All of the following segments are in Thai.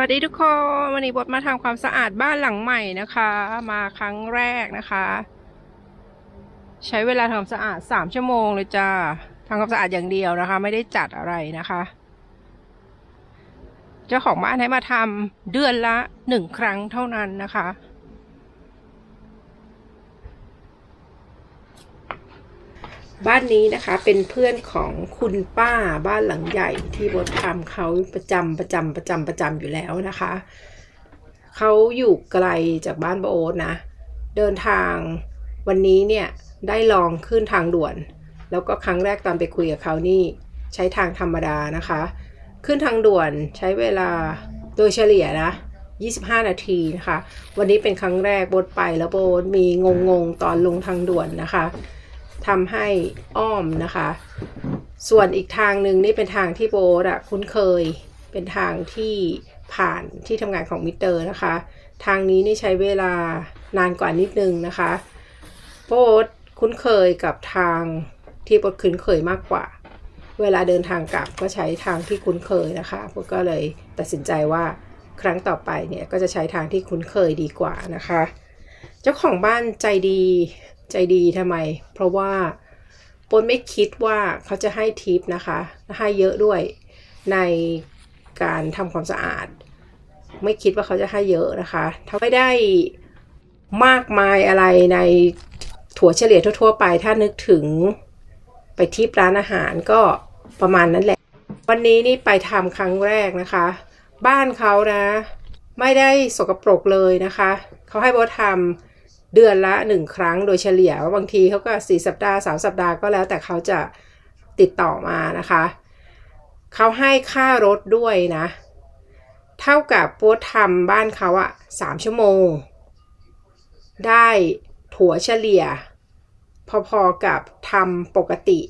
วัสดีทุกคน วันนี้บดมาทำความสะอาดบ้านหลังใหม่นะคะ มาครั้งแรกนะคะ ใช้เวลาทำความสะอาดสามชั่วโมงเลยจ้าทำความสะอาดอย่างเดียวนะคะ ไม่ได้จัดอะไรนะคะ เจ้าของบ้านให้มาทำเดือนละหนึ่งครั้งเท่านั้นนะคะ บ้านนี้นะคะเป็นเพื่อนของคุณป้าบ้านหลังใหญ่ที่บดทำเขาประจำประจำประจำประจำอยู่แล้วนะคะ เขาอยู่ไกลจากบ้านป้าโอ๊ตนะ เดินทางวันนี้เนี่ยได้ลองขึ้นทางด่วน แล้วก็ครั้งแรกตอนไปคุยกับเขานี่ใช้ทางธรรมดานะคะ ขึ้นทางด่วนใช้เวลาโดยเฉลี่ยนะ25 นาทีนะคะ วันนี้เป็นครั้งแรกโบดไปแล้วโบดมีงงๆตอนลงทางด่วนนะคะ ทำให้อ้อมนะคะ ส่วนอีกทางหนึ่งนี่เป็นทางที่โบทอะคุ้นเคย เป็นทางที่ผ่านที่ทำงานของมิเตอร์นะคะ ทางนี้นี่ใช้เวลานานกว่านิดนึงนะคะโบทคุ้นเคยกับทางที่โบทคุ้นเคยมากกว่า เวลาเดินทางกลับก็ใช้ทางที่คุ้นเคยนะคะโบทก็เลยตัดสินใจว่าครั้งต่อไปเนี่ยก็จะใช้ทางที่คุ้นเคยดีกว่านะคะ เจ้าของบ้านใจดี ใจดีทำไม เพราะว่าปนไม่คิดว่าเขาจะให้ทิปนะคะ ให้เยอะด้วยในการทำความสะอาด ไม่คิดว่าเขาจะให้เยอะนะคะถ้าไม่ได้มากมายอะไรในถั่วเฉลี่ยทั่ว ๆ ไป ถ้านึกถึงไปทิปร้านอาหารก็ประมาณนั้นแหละ วันนี้นี่ไปทำครั้งแรกนะคะ บ้านเขานะ ไม่ได้สกปรกเลยนะคะ เขาให้โบททำ เดือนละหนึ่งครั้งโดยเฉลี่ยว่าบางทีเขาก็สี่สัปดาห์สามสัปดาห์ก็แล้วแต่เขาจะติดต่อมานะคะ เขาให้ค่ารถด้วยนะ เท่ากับโบททำบ้านเขาอะสามชั่วโมง ได้ถั่วเฉลี่ย พอๆกับทำปกติ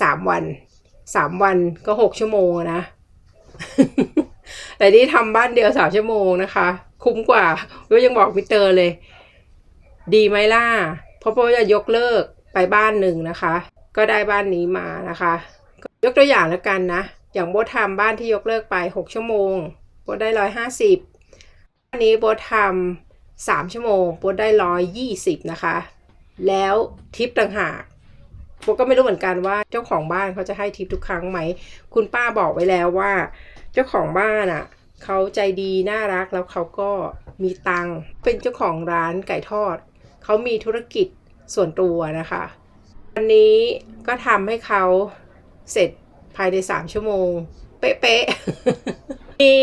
สามวันสามวันก็หกชั่วโมงนะ แต่นี่ทำบ้านเดียวสามชั่วโมงนะคะ คุ้มกว่าก็ยังบอกมิเตอร์เลย ดีไหมล่ะเพราะโปจะยกเลิกไปบ้านหนึ่งนะคะ ก็ได้บ้านนี้มานะคะ ยกตัวอย่างแล้วกันนะ อย่างโบทำบ้านที่ยกเลิกไปหกชั่วโมงโบได้ร้อยห้าสิบอันนี้โบทำสามชั่วโมงโบได้ร้อยยี่สิบนะคะ แล้วทิปต่างหากโบก็ไม่รู้เหมือนกันว่าเจ้าของบ้านเขาจะให้ทิปทุกครั้งไหม คุณป้าบอกไว้แล้วว่า เจ้าของบ้านอะเขาใจดีน่ารักแล้วเขาก็มีตังเป็นเจ้าของร้านไก่ทอด เขามีธุรกิจส่วนตัวนะคะวันนี้ก็ทำให้เขาเสร็จภายในสามชั่วโมง เป๊ะๆ มี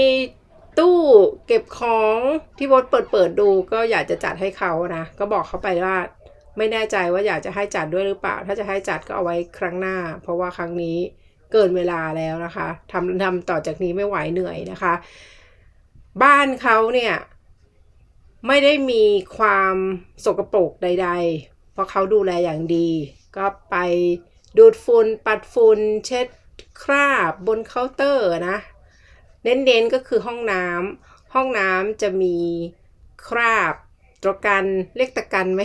ตู้เก็บของที่บดเปิดเปิดๆดูก็อยากจะจัดให้เขานะ ก็บอกเขาไปว่าไม่แน่ใจว่าอยากจะให้จัดด้วยหรือเปล่า ถ้าจะให้จัดก็เอาไว้ครั้งหน้า เพราะว่าครั้งนี้เกินเวลาแล้วนะคะทำทำต่อจากนี้ไม่ไหวเหนื่อยนะคะ บ้านเขาเนี่ย ไม่ได้มีความสกปรกใด ๆ เพราะเขาดูแลอย่างดี ก็ไปดูดฝุ่นปัดฝุ่นเช็ดคราบบนเคาน์เตอร์นะ เน้นๆก็คือห้องน้ำห้องน้ำจะมีคราบตรกันเรียกตะกันไหม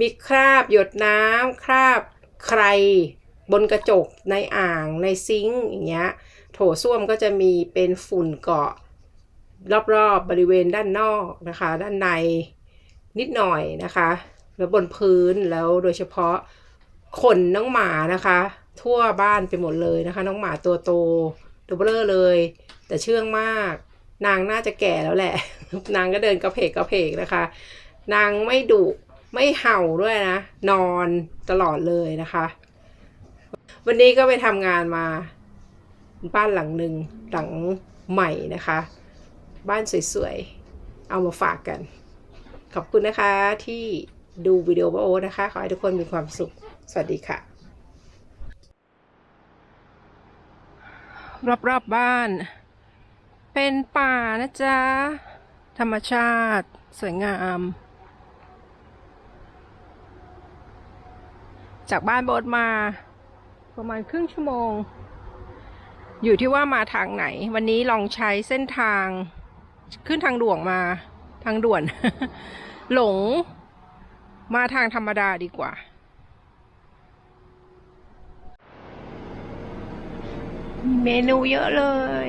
มีคราบหยดน้ำคราบใครบนกระจกในอ่างในซิงค์อย่างเงี้ยโถส้วมก็จะมีเป็นฝุ่นเกาะ รอบๆบริเวณด้านนอกนะคะ ด้านในนิดหน่อยนะคะ แล้วบนพื้นแล้วโดยเฉพาะขนน้องหมานะคะ ทั่วบ้านไปหมดเลยนะคะ น้องหมาตัวโตตัวเบลอเลย แต่เชื่องมาก นางน่าจะแก่แล้วแหละ นางก็เดินกระเพกกระเพกนะคะ นางไม่ดุไม่เห่าด้วยนะ นอนตลอดเลยนะคะ วันนี้ก็ไปทำงานมาบ้านหลังหนึ่งหลังใหม่นะคะ บ้านสวยๆ เอามาฝากกัน ขอบคุณนะคะที่ดูวิดีโอป้าโอตนะคะ ขอให้ทุกคนมีความสุข สวัสดีค่ะ รอบๆบบ้าน เป็นป่านะจ๊ะ ธรรมชาติ สวยงาม จากบ้านโบสมาประมาณครึ่งชั่วโมง อยู่ที่ว่ามาทางไหน วันนี้ลองใช้เส้นทาง ขึ้นทางด่วนมาทางด่วน หลงมาทางธรรมดาดีกว่า มีเมนูเยอะเลย